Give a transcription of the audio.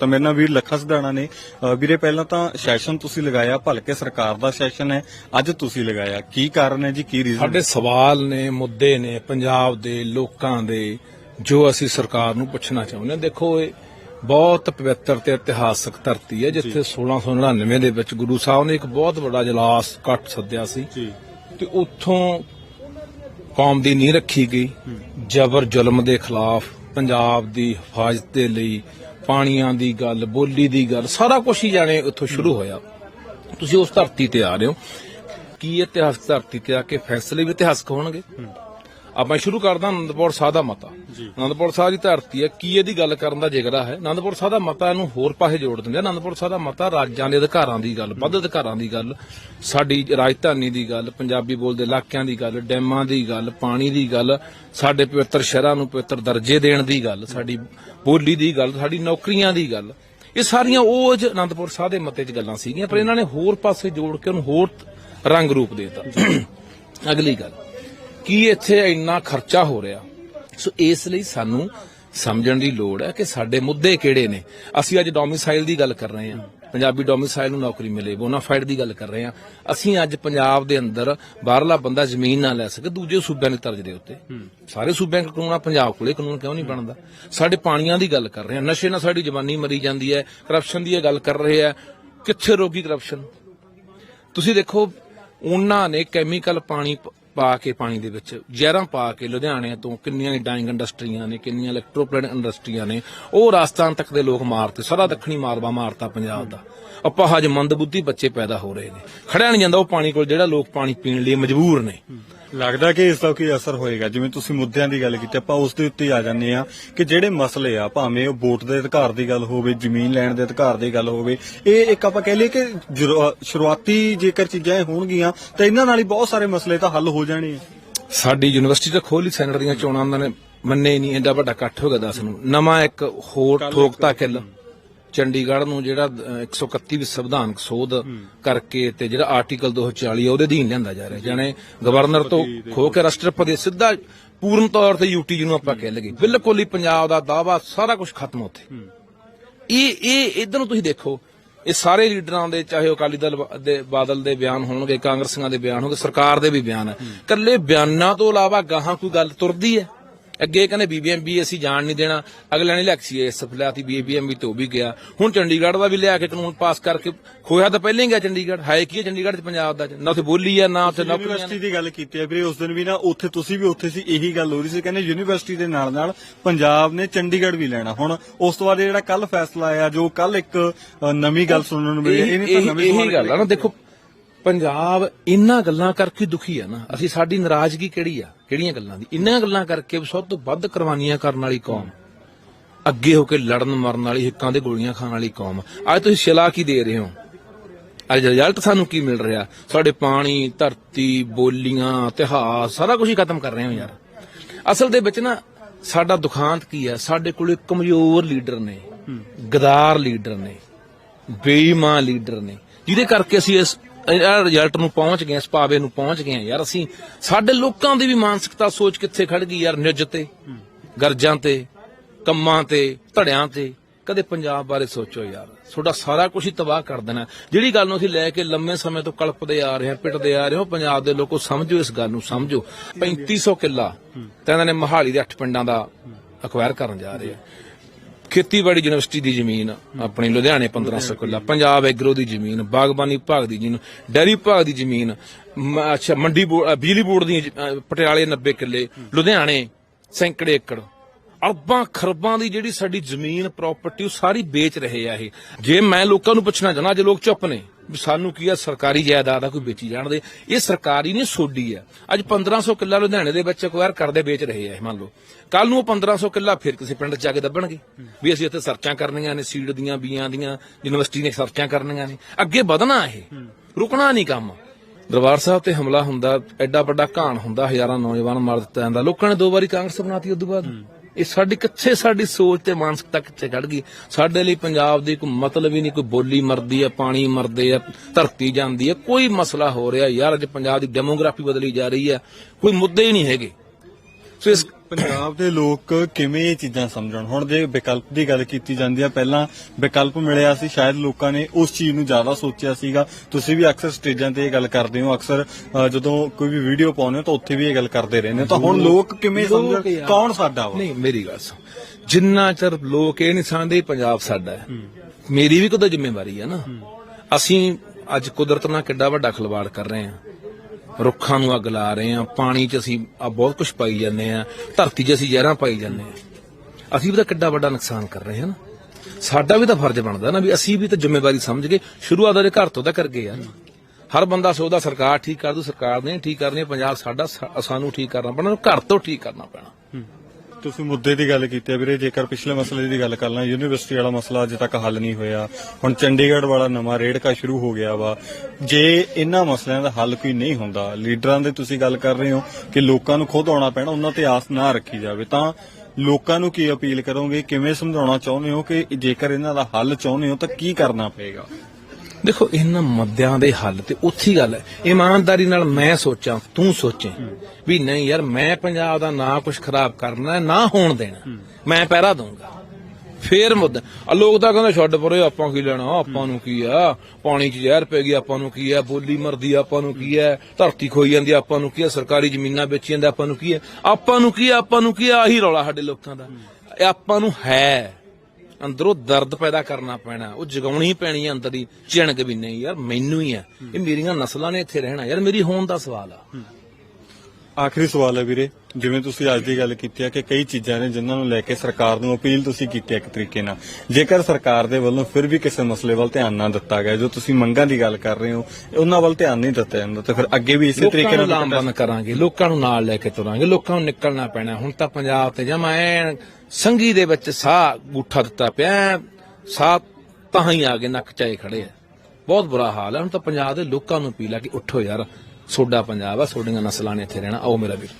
ਤਾਂ ਮੇਰੇ ਨਾਲ ਵੀਰ ਲੱਖਾ ਸਿਧਾਣਾ ਨੇ। ਵੀਰੇ ਪਹਿਲਾਂ ਤਾਂ ਸੈਸ਼ਨ ਤੁਸੀਂ ਲਗਾਇਆ ਭਲਕੇ ਸਰਕਾਰ ਦਾ ਸੈਸ਼ਨ ਹੈ ਅੱਜ ਤੁਸੀਂ ਲਗਾਇਆ। ਕੀ ਕਾਰਨ ਹੈ ਜੀ ਕੀ ਰੀਜ਼ਨ ਸਾਡੇ ਸਵਾਲ ਨੇ ਮੁੱਦੇ ਨੇ ਪੰਜਾਬ ਦੇ ਲੋਕਾਂ ਦੇ ਜੋ ਅਸੀਂ ਸਰਕਾਰ ਨੂੰ ਪੁੱਛਣਾ ਚਾਹੁੰਦੇ ਹਾਂ। ਦੇਖੋ ਇਹ ਬਹੁਤ ਪਵਿੱਤਰ ਤੇ ਇਤਿਹਾਸਕ ਧਰਤੀ ਹੈ ਜਿੱਥੇ 1699 ਦੇ ਵਿੱਚ ਗੁਰੂ ਸਾਹਿਬ ਨੇ ਇੱਕ ਬਹੁਤ ਵੱਡਾ ਜਲਾਸ ਇਕੱਠ ਸੱਦਿਆ ਸੀ। ਤੇ ਉੱਥੋਂ ਕੌਮ ਦੀ ਨੀਂਹ ਰੱਖੀ ਗਈ। ਜ਼ਬਰ ਜ਼ੁਲਮ ਦੇ ਖਿਲਾਫ ਪੰਜਾਬ ਦੀ ਹਿਫਾਜ਼ਤ ਦੇ ਲਈ ਪਾਣੀਆਂ ਦੀ ਗੱਲ ਬੋਲੀ ਦੀ ਗੱਲ ਸਾਰਾ ਕੁਝ ਹੀ ਜਾਣੇ ਉੱਥੋਂ ਸ਼ੁਰੂ ਹੋਇਆ। ਤੁਸੀਂ ਉਸ ਧਰਤੀ ਤੇ ਆ ਰਹੇ ਹੋ। ਕੀ ਇਤਿਹਾਸਕ ਧਰਤੀ ਤੇ ਆ ਕੇ ਫੈਸਲੇ ਵੀ ਇਤਿਹਾਸਕ ਹੋਣਗੇ? ਆਪਾਂ ਸ਼ੁਰੂ ਕਰਦਾ ਅਨੰਦਪੁਰ ਸਾਹਿਬ ਦਾ ਮਤਾ। ਅਨੰਦਪੁਰ ਸਾਹਿਬ ਦੀ ਧਰਤੀ ਹੈ ਕੀ ਇਹਦੀ ਗੱਲ ਕਰਨ ਦਾ ਜਿਗਰਾ ਹੈ? ਅਨੰਦਪੁਰ ਸਾਹਿਬ ਦਾ ਮਤਾ ਇਹਨੂੰ ਹੋਰ ਪਾਸੇ ਜੋੜ ਦਿੰਦੇ ਆ। ਅਨੰਦਪੁਰ ਸਾਹਿਬ ਦਾ ਮਤਾ ਰਾਜਾਂ ਦੇ ਅਧਿਕਾਰਾਂ ਦੀ ਗੱਲ ਵੱਧ ਅਧਿਕਾਰਾਂ ਦੀ ਗੱਲ ਸਾਡੀ ਰਾਜਧਾਨੀ ਦੀ ਗੱਲ ਪੰਜਾਬੀ ਬੋਲਦੇ ਇਲਾਕਿਆਂ ਦੀ ਗੱਲ ਡੈਮਾਂ ਦੀ ਗੱਲ ਪਾਣੀ ਦੀ ਗੱਲ ਸਾਡੇ ਪਵਿੱਤਰ ਸ਼ਹਿਰਾਂ ਨੂੰ ਪਵਿੱਤਰ ਦਰਜੇ ਦੇਣ ਦੀ ਗੱਲ ਸਾਡੀ ਬੋਲੀ ਦੀ ਗੱਲ ਸਾਡੀ ਨੌਕਰੀਆਂ ਦੀ ਗੱਲ। ਇਹ ਸਾਰੀਆਂ ਉਹ ਅਨੰਦਪੁਰ ਸਾਹਿਬ ਦੇ ਮਤੇ 'ਚ ਗੱਲਾਂ ਸੀਗੀਆਂ ਪਰ ਇਹਨਾਂ ਨੇ ਹੋਰ ਪਾਸੇ ਜੋੜ ਕੇ ਉਹਨੂੰ ਹੋਰ ਰੰਗ ਰੂਪ ਦੇ ਦਿੱਤਾ। ਅਗਲੀ ਗੱਲ। ਕੀ ਇੱਥੇ ਇੰਨਾ ਖਰਚਾ ਹੋ ਰਿਹਾ? ਸੋ ਇਸ ਲਈ ਸਾਨੂੰ ਸਮਝਣ ਦੀ ਲੋੜ ਹੈ ਕਿ ਸਾਡੇ ਮੁੱਦੇ ਕਿਹੜੇ ਨੇ। ਅਸੀਂ ਅੱਜ ਡੋਮਿਸਾਈਲ ਦੀ ਗੱਲ ਕਰ ਰਹੇ ਹਾਂ। ਪੰਜਾਬੀ ਡੋਮਿਸਾਈਲ ਨੂੰ ਨੌਕਰੀ ਮਿਲੇ ਬੋਨਾਫਾਈਡ ਦੀ ਗੱਲ ਕਰ ਰਹੇ ਹਾਂ। ਅਸੀਂ ਅੱਜ ਪੰਜਾਬ ਦੇ ਅੰਦਰ ਬਾਹਰਲਾ ਬੰਦਾ ਜ਼ਮੀਨ ਨਾ ਲੈ ਸਕੇ ਦੂਜੇ ਸੂਬਿਆਂ ਦੇ ਤਰਜ ਦੇ ਉੱਤੇ। ਸਾਰੇ ਸੂਬਿਆਂ ਦਾ ਕਾਨੂੰਨ ਪੰਜਾਬ ਕੋਲੇ ਕਾਨੂੰਨ ਕਿਉਂ ਨਹੀਂ ਬਣਦਾ? ਸਾਡੇ ਪਾਣੀਆਂ ਦੀ ਗੱਲ ਕਰ ਰਹੇ ਹਾਂ। ਨਸ਼ੇ ਨਾਲ ਸਾਡੀ ਜਵਾਨੀ ਮਰੀ ਜਾਂਦੀ ਹੈ ਕਰਪਸ਼ਨ ਦੀ ਇਹ ਗੱਲ ਕਰ ਰਹੇ ਆ ਕਿੱਥੇ ਰੋਗੀ ਕਰਪਸ਼ਨ ਤੁਸੀਂ ਦੇਖੋ ਉਹਨਾਂ ਨੇ ਕੈਮੀਕਲ ਪਾਣੀ ਪਾ ਕੇ ਪਾਣੀ ਦੇ ਵਿੱਚ ਜ਼ਹਿਰਾਂ ਪਾ ਕੇ ਲੁਧਿਆਣੇ ਤੋਂ ਕਿੰਨੀਆਂ ਹੀ ਡਾਈਂਗ ਇੰਡਸਟਰੀਆਂ ਨੇ, ਕਿੰਨੀਆਂ ਇਲੈਕਟ੍ਰੋਪਲੇਟ ਇੰਡਸਟਰੀਆਂ ਨੇ, ਉਹ ਰਾਜਸਥਾਨ ਤੱਕ ਦੇ ਲੋਕ ਮਾਰਤੇ ਸਾਰਾ ਦੱਖਣੀ ਮਾਰਵਾ ਮਾਰਤਾ ਪੰਜਾਬ ਦਾ। ਆਪਾਂ ਹਜ ਮੰਦਬੁੱਧੀ ਬੱਚੇ ਪੈਦਾ ਹੋ ਰਹੇ ਨੇ। ਖੜਿਆ ਨਹੀਂ ਜਾਂਦਾ ਉਹ ਪਾਣੀ ਕੋਲ, ਜਿਹੜਾ ਲੋਕ ਪਾਣੀ ਪੀਣ ਲਈ ਮਜਬੂਰ ਨੇ। ਲੱਗਦਾ ਕਿ ਇਸ ਦਾ ਕੀ ਅਸਰ ਹੋਏਗਾ? ਜਿਵੇਂ ਤੁਸੀਂ ਮੁੱਦਿਆਂ ਦੀ ਗੱਲ ਕੀਤੀ ਆਪਾਂ ਉਸ ਦੇ ਉੱਤੇ ਆ ਜਾਂਦੇ ਆ ਕਿ ਜਿਹੜੇ ਮਸਲੇ ਆ ਭਾਵੇਂ ਉਹ ਵੋਟ ਦੇ ਅਧਿਕਾਰ ਦੀ ਗੱਲ ਹੋਵੇ ਜ਼ਮੀਨ ਲੈਣ ਦੇ ਅਧਿਕਾਰ ਦੀ ਗੱਲ ਹੋਵੇ ਇਹ ਇੱਕ ਆਪਾਂ ਕਹਿ ਲਈਏ ਕਿ ਸ਼ੁਰੂਆਤੀ ਜੇਕਰ ਚੀਜ਼ਾਂ ਹੋਣਗੀਆਂ ਤਾਂ ਇਹਨਾਂ ਨਾਲ ਹੀ ਬਹੁਤ ਸਾਰੇ ਮਸਲੇ ਤਾਂ ਹੱਲ ਹੋ ਜਾਣੇ ਆ। ਸਾਡੀ ਯੂਨੀਵਰਸਿਟੀ ਤਾਂ ਖੋਲੀ ਸੈਨੇਟ ਦੀਆਂ ਚੋਣਾਂ ਉਹਨਾਂ ਨੇ ਮੰਨੇ ਨਹੀਂ ਐਡਾ ਵੱਡਾ ਇਕੱਠ ਹੋ ਗਿਆ ਦੱਸ ਨੂੰ। ਨਵਾਂ ਇੱਕ ਹੋਰ ਠੋਕਤਾ ਕਿੱਲ ਚੰਡੀਗੜ੍ਹ ਨੂੰ ਜਿਹੜਾ ਅਹ, 131 ਵੀ ਸੰਵਿਧਾਨਕ ਸੋਧ ਕਰਕੇ ਤੇ ਜਿਹੜਾ ਆਰਟੀਕਲ 240 ਆ ਉਹਦੇ ਅਧੀਨ ਲਿਆਂਦਾ ਜਾ ਰਿਹਾ। ਜਾਣੇ ਗਵਰਨਰ ਤੋਂ ਖੋ ਕੇ ਰਾਸ਼ਟਰਪਤੀ ਸਿੱਧਾ ਪੂਰਨ ਤੌਰ ਤੇ ਯੂਟੀ ਜਿਹਨੂੰ ਆਪਾਂ ਕਹਿ ਲਗੇ। ਬਿਲਕੁਲ ਹੀ ਪੰਜਾਬ ਦਾ ਦਾਵਾ ਸਾਰਾ ਕੁਝ ਖਤਮ ਉੱਥੇ। ਇਹ ਇਹ ਇਧਰ ਨੂੰ ਤੁਸੀਂ ਦੇਖੋ ਇਹ ਸਾਰੇ ਲੀਡਰਾਂ ਦੇ ਚਾਹੇ ਅਕਾਲੀ ਦਲ ਦੇ ਬਾਦਲ ਦੇ ਬਿਆਨ ਹੋਣਗੇ ਕਾਂਗਰਸੀਆਂ ਦੇ ਬਿਆਨ ਹੋਣਗੇ ਸਰਕਾਰ ਦੇ ਵੀ ਬਿਆਨ ਹੈ। ਕੱਲੇ ਬਿਆਨਾਂ ਤੋਂ ਇਲਾਵਾ ਗਾਹਾਂ ਕੋਈ ਗੱਲ ਤੁਰਦੀ ਹੈ? ਅੱਗੇ ਕਹਿੰਦੇ ਬੀਬੀਐਮਬੀ ਅਸੀਂ ਜਾਣ ਨਹੀਂ ਦੇਣਾ। ਅਗਲੇ ਨੇ ਇਲੈਕਸੀ ਐਸ ਫਲਾਤੀ ਬੀਬੀਐਮਬੀ ਤੋਂ ਵੀ ਗਿਆ। ਹੁਣ ਚੰਡੀਗੜ੍ਹ ਦਾ ਵੀ ਲਿਆ ਕੇ ਕਾਨੂੰਨ ਪਾਸ ਕਰਕੇ ਖੋਇਆ ਤਾਂ ਪਹਿਲਾਂ ਹੀ ਗਿਆ ਚੰਡੀਗੜ੍ਹ। ਹੈ ਕੀ ਹੈ ਚੰਡੀਗੜ੍ਹ ਚ ਪੰਜਾਬ ਦਾ? ਨਾ ਉੱਥੇ ਬੋਲੀ ਹੈ ਨਾ ਉੱਥੇ ਨੌਕਰੀਆਂ। ਯੂਨੀਵਰਸਿਟੀ ਦੀ ਗੱਲ ਕੀਤੀ ਹੈ ਵੀਰੇ ਉਸ ਦਿਨ ਵੀ ਨਾ ਉੱਥੇ ਤੁਸੀਂ ਵੀ ਉੱਥੇ ਸੀ ਇਹੀ ਗੱਲ ਹੋ ਰਹੀ ਸੀ। ਕਹਿੰਦੇ ਯੂਨੀਵਰਸਿਟੀ ਦੇ ਨਾਲ ਨਾਲ ਪੰਜਾਬ ਨੇ ਚੰਡੀਗੜ੍ਹ ਵੀ ਲੈਣਾ। ਹੁਣ ਉਸ ਤੋਂ ਬਾਅਦ ਜਿਹੜਾ ਕੱਲ ਫੈਸਲਾ ਆਇਆ ਜੋ ਕੱਲ ਇੱਕ ਨਵੀਂ ਗੱਲ ਸੁਣਨ ਨੂੰ ਮਿਲੀ ਇਹਨੇ ਤਾਂ ਇਹ ਨਵੀਂ ਇਹੀ ਗੱਲ ਆ ਨਾ ਦੇਖੋ ਪੰਜਾਬ ਇੰਨਾ ਗੱਲਾਂ ਕਰਕੇ ਦੁਖੀ ਆ ਨਾ ਅਸੀਂ ਸਾਡੀ ਨਾਰਾਜ਼ਗੀ ਕਿਹੜੀ ਆ? ਕਿਹੜੀਆਂ ਗੱਲਾਂ ਦੀ? ਇੰਨਾ ਗੱਲਾਂ ਕਰਕੇ ਸਭ ਤੋਂ ਵੱਧ ਕੁਰਬਾਨੀਆਂ ਕਰਨ ਵਾਲੀ ਕੌਮ। ਅੱਗੇ ਹੋ ਕੇ ਲੜਨ ਮਰਨ ਵਾਲੀ ਹਿੱਕਾਂ ਦੇ ਗੋਲੀਆਂ ਖਾਣ ਵਾਲੀ ਕੌਮ। ਅੱਜ ਤੁਸੀਂ ਸ਼ਿਲਾ ਕੀ ਦੇ ਰਹੇ ਹੋ? ਅੱਜ ਰਿਜ਼ਲਟ ਸਾਨੂੰ ਕੀ ਮਿਲ ਰਿਹਾ? ਸਾਡੇ ਪਾਣੀ ਧਰਤੀ ਬੋਲੀਆਂ ਇਤਿਹਾਸ ਸਾਰਾ ਕੁਝ ਹੀ ਖਤਮ ਕਰ ਰਹੇ ਹੋ ਯਾਰ। ਅਸਲ ਦੇ ਵਿੱਚ ਨਾ ਸਾਡਾ ਦੁਖਾਂਤ ਕੀ ਹੈ ਸਾਡੇ ਕੋਲੇ ਕਮਜ਼ੋਰ ਲੀਡਰ ਨੇ ਗਦਾਰ ਲੀਡਰ ਨੇ ਬੇਈਮਾਨ ਲੀਡਰ ਨੇ ਜਿਹਦੇ ਕਰਕੇ ਅਸੀਂ ਇਸ ਇਹ ਰਿਜ਼ਲਟ ਨੂੰ ਪਹੁੰਚ ਗਏ ਇਸ ਪਾਵੇ ਨੂੰ ਪਹੁੰਚ ਗਏ ਯਾਰ ਅਸੀਂ ਸਾਡੇ ਲੋਕਾਂ ਦੀ ਵੀ ਮਾਨਸਿਕਤਾ ਸੋਚ ਕਿੱਥੇ ਖੜ ਗਈ ਯਾਰ ਨਿੱਜ ਤੇ ਗਰਜਾਂ ਤੇ ਕੰਮਾਂ ਤੇ ਧੜਿਆਂ ਤੇ। ਕਦੇ ਪੰਜਾਬ ਬਾਰੇ ਸੋਚੋ ਯਾਰ ਤੁਹਾਡਾ ਸਾਰਾ ਕੁਝ ਹੀ ਤਬਾਹ ਕਰ ਦੇਣਾ। ਜਿਹੜੀ ਗੱਲ ਨੂੰ ਅਸੀਂ ਲੈ ਕੇ ਲੰਮੇ ਸਮੇਂ ਤੋਂ ਕਲਪਦੇ ਆ ਰਹੇ ਹਾਂ ਪਿੱਟਦੇ ਆ ਰਹੇ ਹਾਂ ਪੰਜਾਬ ਦੇ ਲੋਕੋ ਸਮਝੋ ਇਸ ਗੱਲ ਨੂੰ ਸਮਝੋ। 3500 ਕਿੱਲਾ ਤਾਂ ਇਹਨਾਂ ਨੇ ਮਹਾਲੀ ਦੇ 8 ਪਿੰਡਾਂ ਦਾ ਅਕਵਾਇਰ ਕਰਨ ਜਾ ਰਹੇ ਆ। ਖੇਤੀਬਾੜੀ ਯੂਨੀਵਰਸਿਟੀ ਦੀ ਜ਼ਮੀਨ ਆਪਣੀ ਲੁਧਿਆਣੇ 1500 ਕਿੱਲਾ ਪੰਜਾਬ ਐਗਰੋ ਦੀ ਜ਼ਮੀਨ ਬਾਗਬਾਨੀ ਵਿਭਾਗ ਦੀ ਜ਼ਮੀਨ ਡੈਰੀ ਵਿਭਾਗ ਦੀ ਜ਼ਮੀਨ ਮ- ਅੱਛਾ ਮੰਡੀ ਬੋਰਡ ਅ, ਬਿਜਲੀ ਬੋਰਡ ਦੀ ਅ, ਪਟਿਆਲੇ 90 ਕਿੱਲੇ ਲੁਧਿਆਣੇ ਸੈਂਕੜੇ ਏਕੜ। ਅਰਬਾਂ ਖਰਬਾਂ ਦੀ ਜਿਹੜੀ ਸਾਡੀ ਜ਼ਮੀਨ ਪ੍ਰਾਪਰਟੀ ਉਹ ਸਾਰੀ ਵੇਚ ਰਹੇ ਆ ਇਹ। ਜੇ ਮੈਂ ਲੋਕਾਂ ਨੂੰ ਪੁੱਛਣਾ ਚਾਹਣਾ ਜੇ ਲੋਕ ਚੁੱਪ ਨੇ, ਵੀ ਸਾਨੂੰ ਕੀ ਆ, ਸਰਕਾਰੀ ਜਾਇਦਾਦ ਆ, ਕੋਈ ਵੇਚੀ ਜਾਣਦੇ ਇਹ ਸਰਕਾਰੀ ਨਹੀਂ, ਸੋਡੀ ਆ। ਅੱਜ 1500 ਕਿੱਲਾ ਲੁਧਿਆਣੇ ਦੇ ਵਿੱਚ ਅਕਵਾਇਰ ਕਰਦੇ ਵੇਚ ਰਹੇ ਆ ਇਹ, ਮੰਨ ਲਓ। ਕੱਲ ਨੂੰ ਉਹ 1500 ਕਿੱਲਾ ਫਿਰ ਕਿਸੇ ਪਿੰਡ 'ਚ ਜਾ ਕੇ ਦੱਬਣਗੇ। ਵੀ ਅਸੀਂ ਇੱਥੇ ਸਰਚਾਂ ਕਰਨੀਆਂ ਨੇ, ਸੀਡ ਦੀਆਂ, ਬੀਆਂ ਦੀਆਂ, ਯੂਨੀਵਰਸਿਟੀ ਦੀਆਂ ਸਰਚਾਂ ਕਰਨੀਆਂ ਨੇ। ਅੱਗੇ ਵਧਣਾ ਇਹ, ਰੁਕਣਾ ਨਹੀਂ ਕੰਮ। ਦਰਬਾਰ ਸਾਹਿਬ ਤੇ ਹਮਲਾ ਹੁੰਦਾ, ਐਡਾ ਵੱਡਾ ਘਾਣ ਹੁੰਦਾ, ਹਜ਼ਾਰਾਂ ਨੌਜਵਾਨ ਮਾਰ ਦਿੱਤਾ ਜਾਂਦਾ। ਲੋਕਾਂ ਨੇ ਦੋ ਵਾਰੀ ਕਾਂਗਰਸ ਬਣਾਤੀ ਉਦੋਂ ਬਾਅਦ। ਇਹ ਸਾਡੀ ਕਿੱਥੇ ਸਾਡੀ ਸੋਚ ਤੇ ਮਾਨਸਿਕਤਾ ਕਿੱਥੇ ਖੜ ਗਈ? ਸਾਡੇ ਲਈ ਪੰਜਾਬ ਦੀ ਕੋਈ ਮਤਲਬ ਹੀ ਨਹੀਂ, ਕੋਈ ਬੋਲੀ ਮਰਦੀ ਹੈ ਪਾਣੀ ਮਰਦੇ ਆ, ਧਰਤੀ ਜਾਂਦੀ ਹੈ ਕੋਈ ਮਸਲਾ ਹੋ ਰਿਹਾ ਯਾਰ, ਅੱਜ ਪੰਜਾਬ ਦੀ ਡੈਮੋਗ੍ਰਾਫੀ ਬਦਲੀ ਜਾ ਰਹੀ ਹੈ ਕੋਈ ਮੁੱਦੇ ਹੀ ਨਹੀਂ ਹੈਗੇ। ਸੋ ਇਸ ਪੰਜਾਬ ਦੇ ਲੋਕ ਕਿਵੇਂ ਇਹ ਚੀਜ਼ਾਂ ਸਮਝਣ? ਹੁਣ ਜੇ ਵਿਕਲਪ ਦੀ ਗੱਲ ਕੀਤੀ ਜਾਂਦੀ ਆ ਪਹਿਲਾਂ ਵਿਕਲਪ ਮਿਲਿਆ ਸੀ ਸ਼ਾਇਦ ਲੋਕਾਂ ਨੇ ਉਸ ਚੀਜ਼ ਨੂੰ ਜ਼ਿਆਦਾ ਸੋਚਿਆ ਸੀਗਾ। ਤੁਸੀਂ ਵੀ ਅਕਸਰ ਸਟੇਜਾਂ ਤੇ ਇਹ ਗੱਲ ਕਰਦੇ ਹੋ ਅਕਸਰ ਅ, ਜਦੋਂ ਕੋਈ ਵੀ ਵੀਡੀਓ ਪਾਉਂਦੇ ਹੋ ਤਾਂ ਉੱਥੇ ਵੀ ਇਹ ਗੱਲ ਕਰਦੇ ਰਹਿੰਦੇ ਹੋ। ਤਾਂ ਹੁਣ ਲੋਕ ਕਿਵੇਂ ਲੋਕ ਸਮਝਣ? ਯਾਰ- ਕੌਣ ਸਾਡਾ ਵਾ? ਨਹੀਂ ਮੇਰੀ ਗੱਲ ਸੁਣ। ਜਿੰਨਾ ਚਿਰ ਲੋਕ ਇਹ ਨਹੀਂ ਸਮਝਦੇ ਪੰਜਾਬ ਸਾਡਾ ਹੈ। ਮੇਰੀ ਵੀ ਕੋਈ ਜ਼ਿੰਮੇਵਾਰੀ ਹੈ ਨਾ। ਅਸੀਂ ਅੱਜ ਕੁਦਰਤ ਨਾਲ ਕਿੱਡਾ ਵੱਡਾ ਖਿਲਵਾੜ ਕਰ ਰਹੇ ਹਾਂ। ਰੁੱਖਾਂ ਨੂੰ ਅੱਗ ਲਾ ਰਹੇ ਹਾਂ, ਪਾਣੀ 'ਚ ਅਸੀਂ ਆ ਬਹੁਤ ਕੁਝ ਪਾਈ ਜਾਂਦੇ ਹਾਂ, ਧਰਤੀ 'ਚ ਅਸੀਂ ਜ਼ਹਿਰਾਂ ਪਾਈ ਜਾਂਦੇ ਹਾਂ। ਅਸੀਂ ਵੀ ਤਾਂ ਕਿੱਡਾ ਵੱਡਾ ਨੁਕਸਾਨ ਕਰ ਰਹੇ ਹਾਂ ਨਾ। ਸਾਡਾ ਵੀ ਤਾਂ ਫਰਜ਼ ਬਣਦਾ ਨਾ ਵੀ ਅਸੀਂ ਵੀ ਤਾਂ ਜ਼ਿੰਮੇਵਾਰੀ ਸਮਝ ਕੇ ਸ਼ੁਰੂਆਤ ਉਹਦੇ ਘਰ ਤੋਂ ਤਾਂ ਕਰ ਗਏ ਆ ਹਰ ਬੰਦਾ ਸੋਚਦਾ ਸਰਕਾਰ ਠੀਕ ਕਰ ਦੂ ਸਰਕਾਰ ਨੇ ਠੀਕ ਕਰਨੀ, ਪੰਜਾਬ ਸਾਡਾ ਸਾਨੂੰ ਠੀਕ ਕਰਨਾ ਪੈਣਾ, ਘਰ ਤੋਂ ਠੀਕ ਕਰਨਾ ਪੈਣਾ। ਤੁਸੀਂ ਮੁੱਦੇ ਦੀ ਗੱਲ ਕੀਤੀ ਹੈ ਵੀਰੇ, ਜੇਕਰ ਪਿਛਲੇ ਮਸਲੇ ਦੀ ਗੱਲ ਕਰ ਲਾਂ, ਯੂਨੀਵਰਸਿਟੀ ਵਾਲਾ ਮਸਲਾ ਅਜੇ ਤੱਕ ਹੱਲ ਨਹੀਂ ਹੋਇਆ। ਹੁਣ ਚੰਡੀਗੜ੍ਹ ਵਾਲਾ ਨਵਾਂ ਰੇੜਕਾ ਸ਼ੁਰੂ ਹੋ ਗਿਆ ਵਾ। ਜੇ ਇਹਨਾਂ ਮਸਲਿਆਂ ਦਾ ਹੱਲ ਕੋਈ ਨਹੀਂ ਹੁੰਦਾ, ਲੀਡਰਾਂ ਦੇ ਤੁਸੀਂ ਗੱਲ ਕਰ ਰਹੇ ਹੋ ਕਿ ਲੋਕਾਂ ਨੂੰ ਖੁਦ ਆਉਣਾ ਪੈਣਾ, ਉਹਨਾਂ ਤੇ ਆਸ ਨਾ ਰੱਖੀ ਜਾਵੇ, ਤਾਂ ਲੋਕਾਂ ਨੂੰ ਕੀ ਅਪੀਲ ਕਰੋਗੇ? ਕਿਵੇਂ ਸਮਝਾਉਣਾ ਚਾਹੁੰਦੇ ਹੋ ਕਿ ਜੇਕਰ ਇਹਨਾਂ ਦਾ ਹੱਲ ਚਾਹੁੰਦੇ ਹੋ ਤਾਂ ਕੀ ਕਰਨਾ ਪਏਗਾ? ਦੇਖੋ, ਇਹਨਾਂ ਮੁੱਦਿਆਂ ਦੇ ਹੱਲ ਤੇ ਉੱਥੀ ਗੱਲ ਹੈ। ਇਮਾਨਦਾਰੀ ਨਾਲ ਮੈਂ ਸੋਚਾਂ, ਤੂੰ ਸੋਚੇ ਵੀ ਨਹੀਂ ਯਾਰ, ਮੈਂ ਪੰਜਾਬ ਦਾ ਨਾ ਕੁਝ ਖਰਾਬ ਕਰਨਾ ਨਾ ਹੋਣ ਦੇਣਾ। ਮੈਂ ਪਹਿਰਾ ਦਊਂਗਾ। ਫੇਰ ਮੁੱਦਾ ਆ, ਲੋਕ ਤਾਂ ਕਹਿੰਦੇ ਛੱਡ ਪਰੇ, ਆਪਾਂ ਕੀ ਲੈਣਾ? ਆਪਾਂ ਨੂੰ ਕੀ ਆ? ਪਾਣੀ 'ਚ ਜ਼ਹਿਰ ਪੈ ਗਈ, ਆਪਾਂ ਨੂੰ ਕੀ ਆ? ਬੋਲੀ ਮਰਦੀ ਆਪਾਂ ਨੂੰ ਕੀ ਆ? ਧਰਤੀ ਖੋਈ ਜਾਂਦੀ ਆਪਾਂ ਨੂੰ ਕੀ ਆ? ਸਰਕਾਰੀ ਜ਼ਮੀਨਾਂ ਵੇਚੀ ਜਾਂਦੇ ਆਪਾਂ ਨੂੰ ਕੀ ਆ? ਆਪਾਂ ਨੂੰ ਕੀ ਆ? ਆਪਾਂ ਨੂੰ ਕੀ ਆ? ਆਹੀ ਰੌਲਾ ਸਾਡੇ ਲੋਕਾਂ ਦਾ। ਆਪਾਂ ਨੂੰ ਹੈ। ਅੰਦਰੋਂ ਦਰਦ ਪੈਦਾ ਕਰਨਾ ਪੈਣਾ, ਉਹ ਜਗਾਉਣੀ ਪੈਣੀ ਹੈ ਅੰਦਰ ਹੀ ਚਿਣਕ ਵੀ ਨਹੀਂ, ਯਾਰ ਮੈਨੂੰ ਹੀ ਆ। ਇਹ ਮੇਰੀਆਂ ਨਸਲਾਂ ਨੇ ਇੱਥੇ ਰਹਿਣਾ। ਯਾਰ ਮੇਰੀ ਹੋਣ ਦਾ ਸਵਾਲ ਆ। ਆਖਰੀ ਸਵਾਲ ਹੈ ਵੀਰੇ ਜਿਵੇਂ ਤੁਸੀਂ ਅੱਜ ਦੀ ਗੱਲ ਕੀਤੀ ਹੈ ਕਿ ਕਈ ਚੀਜ਼ਾਂ ਨੇ ਜਿਨ੍ਹਾਂ ਨੂੰ ਲੈ ਕੇ ਸਰਕਾਰ ਨੂੰ ਅਪੀਲ ਤੁਸੀਂ ਕੀਤੀ ਹੈ ਇੱਕ ਤਰੀਕੇ ਨਾਲ। ਜੇਕਰ ਸਰਕਾਰ ਦੇ ਵੱਲੋਂ ਫਿਰ ਵੀ ਕਿਸੇ ਮਸਲੇ ਵੱਲ ਧਿਆਨ ਨਾ ਦਿੱਤਾ ਗਿਆ ਜੋ ਤੁਸੀਂ ਮੰਗਾਂ ਦੀ ਗੱਲ ਕਰ ਰਹੇ ਹੋ ਉਹਨਾਂ ਵੱਲ ਧਿਆਨ ਨਹੀਂ ਦਿੱਤਾ ਜਾਂਦਾ ਤੇ ਫਿਰ ਅੱਗੇ ਵੀ ਇਸੇ ਤਰੀਕੇ ਨਾਲ ਲਾਮਬੰਦ ਕਰਾਂਗੇ ਲੋਕਾਂ ਨੂੰ ਨਾਲ ਲੈ ਕੇ ਤੁਰਾਂਗੇ ਲੋਕਾਂ ਨੂੰ ਨਿਕਲਣਾ ਪੈਣਾ। ਹੁਣ ਤਾਂ ਪੰਜਾਬ ਤੇ ਜਮਾ ਐਨ ਸੰਗੀ ਦੇ ਵਿੱਚ ਸਾਹ ਗੂਠਾ ਦਿੱਤਾ ਪਿਆ ਸਾਹ ਤਾਂ ਹੀ ਆ ਕੇ ਨੱਕ ਚਾਏ ਖੜੇ ਆ ਬਹੁਤ ਬੁਰਾ ਹਾਲ ਹੈ ਹੁਣ ਤਾਂ ਪੰਜਾਬ ਦੇ ਲੋਕਾਂ ਨੂੰ ਅਪੀਲ ਆ ਕਿ ਉੱਠੋ ਯਾਰ ਸੋਡਾ ਪੰਜਾਬ ਆ ਸੋਡੀਆਂ ਨਸਲਾਂ ਨੇ ਇੱਥੇ ਰਹਿਣਾ ਆਓ ਮੇਰਾ ਵੀਰ।